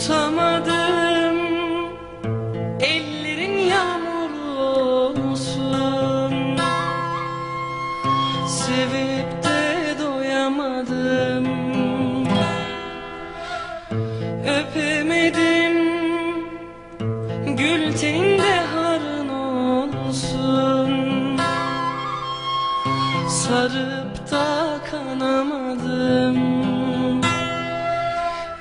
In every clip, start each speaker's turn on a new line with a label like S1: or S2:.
S1: tutamadım Ellerin yağmur olsun. Sevip de doyamadım. Öpemedim. Gül teninde harın olsun. Sarıp da kanamadım.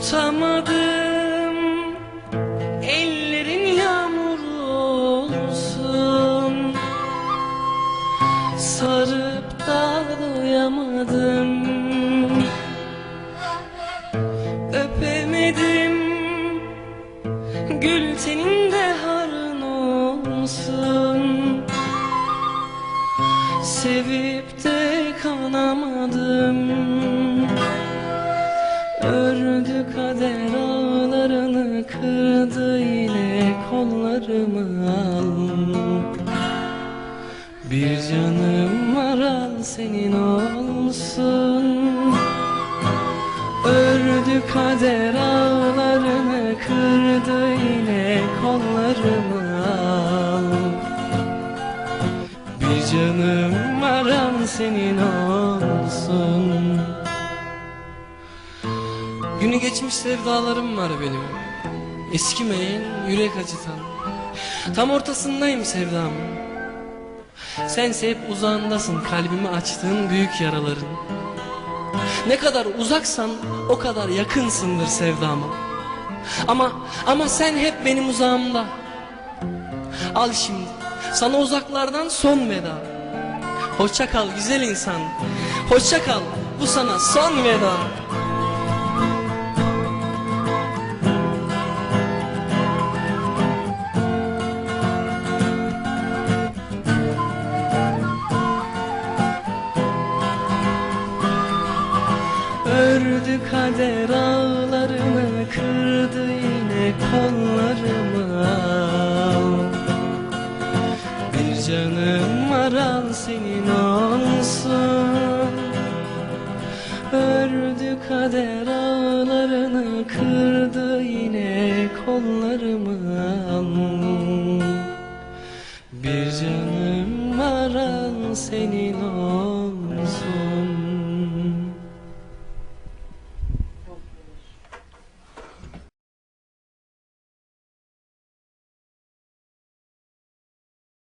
S1: Tutamadım. Ellerin yağmur olsun. Sarıp da doyamadım. Öpemedim. Gül teninde harın olsun. Sevip de kanamadım Ördü kader ağlarını kırdı yine kollarımı. Al Bir canım var al senin olsun. Ördü kader ağlarını kırdı yine kollarımı. Al Bir canım var al senin olsun Günü geçmiş sevdalarım var benim. Eskimeyen yürek acıtan. Tam ortasındayım sevdamın Sense hep uzağındasın kalbimi açtığın büyük yaraların. Ne kadar uzaksan o kadar yakınsındır sevdama. Ama ama sen hep benim uzağımda. Al şimdi sana uzaklardan son veda. Hoşça kal güzel insan. Hoşça kal bu sana son veda Ördü kader ağlarını kırdı yine kollarımı. Bir canım var al senin olsun. Ördü kader ağlarını kırdı yine kollarımı. Bir canım var al senin olsun